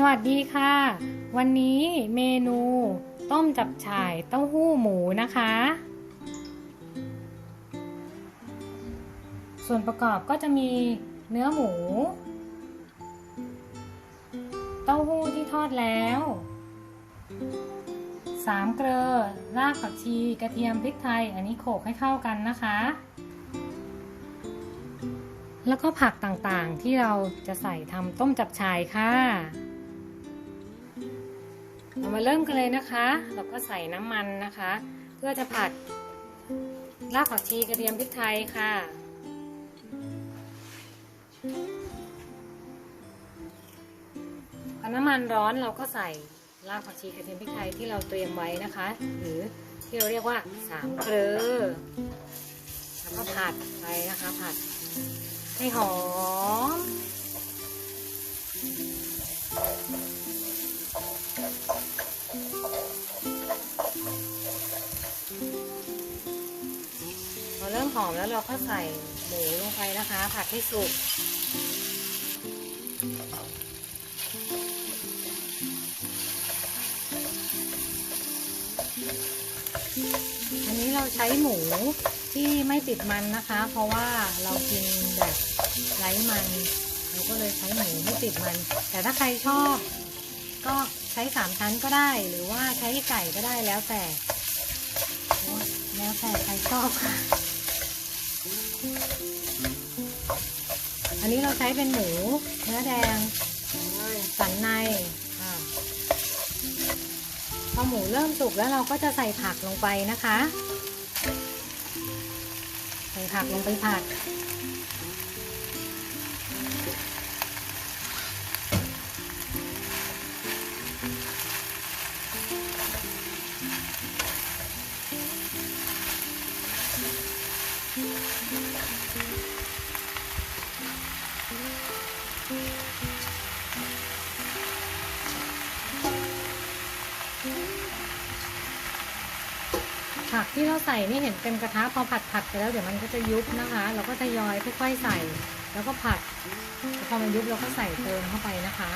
สวัสดีค่ะ วันนี้เมนูต้มจับฉ่ายเต้าหู้หมูนะคะ ส่วนประกอบก็จะมีเนื้อหมู เต้าหู้ที่ทอดแล้วสามเกลือรากผักชีกระเทียมพริกไทย อันนี้โขลกให้เข้ากันนะคะ แล้วก็ผักต่างๆที่เราจะใส่ทำต้มจับฉ่ายค่ะ เรามาเริ่มกันเลยนะคะ เราก็ใส่น้ำมันนะคะ เพื่อจะผัดรากผักชีกระเทียมพริกไทยค่ะพอน้ำมันร้อนเราก็ใส่รากผักชีกระเทียมพริกไทยที่เราเตรียมไว้นะคะ หรือที่เราเรียกว่าสามเกลือแล้วก็ผัดไปนะคะผัดให้หอม เริ่มหอมแล้วเราก็ใส่หมูลงไปนะคะ ผัดให้สุกอันนี้เราใช้หมูที่ไม่ติดมันนะคะ เพราะว่าเรากินแบบไร้มัน เราก็เลยใช้หมูไม่ติดมัน แต่ถ้าใครชอบ ก็ใช้สามชั้นก็ได้ หรือว่าใช้ไก่ก็ได้แล้วแต่แล้วแต่ใครชอบค่ะ นนี้เราใช้เป็นหมูเนื้อแดงสันในอ่าพอหมูเริ่มสุกแล้วเราก็จะใส่ผักลงไปนะคะ ใส่ผักลงไปผัด ผักที่เราใส่นี่เห็นเป็นกระทะพอผัดผัดไปแล้วเดี๋ยวมันก็จะยุบนะคะ เราก็ทยอยค่อยๆใส่ แล้วก็ผัดพอมันยุบเราก็ใส่เติมเข้าไปนะคะ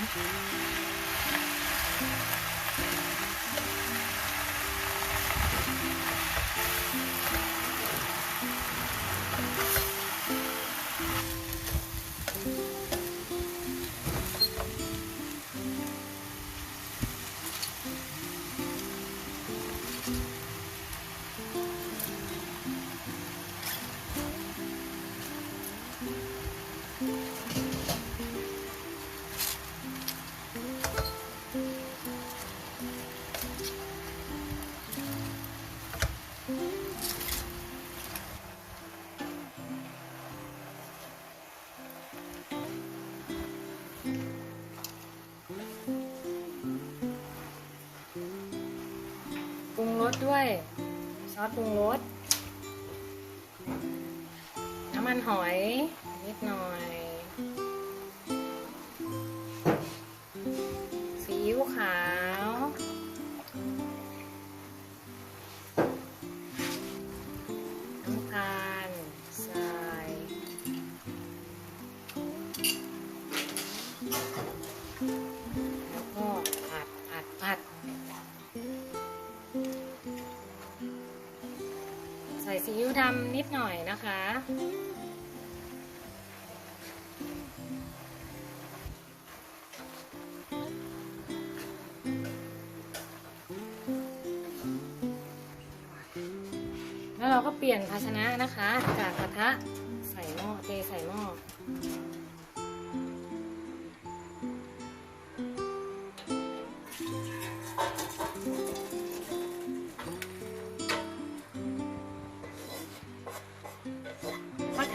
สด้วย ซอสปรุงรส น้ำมันหอย นิดหน่อย ซีอิ๊วขาว ซีอิ๊วดำนิดหน่อยนะคะ แล้วเราก็เปลี่ยนภาชนะนะคะ จากกระทะใส่หม้อเทใส่หม้อ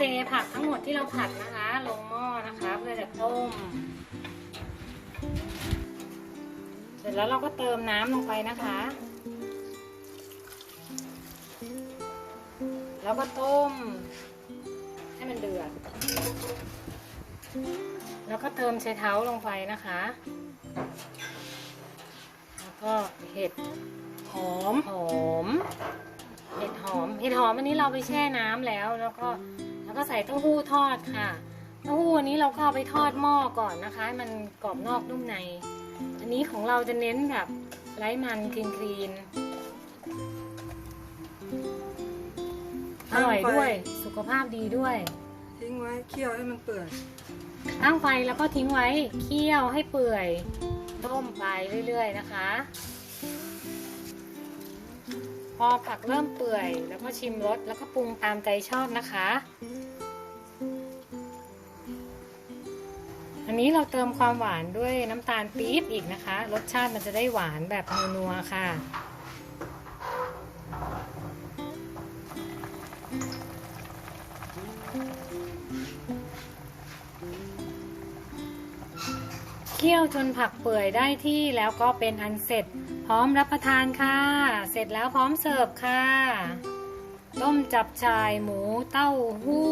เทผักทั้งหมดที่เราผัดนะคะ ลงหม้อนะคะ เพื่อจะต้ม เสร็จแล้วเราก็เติมน้ำลงไปนะคะ แล้วก็ต้ม ให้มันเดือด แล้วก็เติมไชเท้าลงไปนะคะ แล้วก็เห็ดหอมหอม เห็ดหอมอันนี้เราไปแช่น้ำแล้ว แล้วก็แล้วก็ใส่เต้าหู้ทอดค่ะเต้าหู้อันนี้เราก็เอาไปทอดหม้อก่อนนะคะให้มันกรอบนอกนุ่มใน อันนี้ของเราจะเน้นแบบไร้มันคลีนคลีนอร่อยด้วย สุขภาพดีด้วย ทิ้งไว้เคี่ยวให้มันเปื่อยตั้งไฟแล้วก็ทิ้งไว้เคี่ยวให้เปื่อยต้มไปเรื่อย ๆ นะคะ พอผักเริ่มเปื่อย แล้วก็ชิมรสแล้วก็ปรุงตามใจชอบนะคะ อันนี้เราเติมความหวานด้วยน้ำตาลปี๊บอีกนะคะ รสชาติมันจะได้หวานแบบนัวๆค่ะ เคี่ยวจนผักเปื่อยได้ที่แล้วก็เป็นอันเสร็จ พร้อมรับประทานค่ะ เสร็จแล้วพร้อมเสิร์ฟค่ะ ต้มจับชายหมูเต้าหู้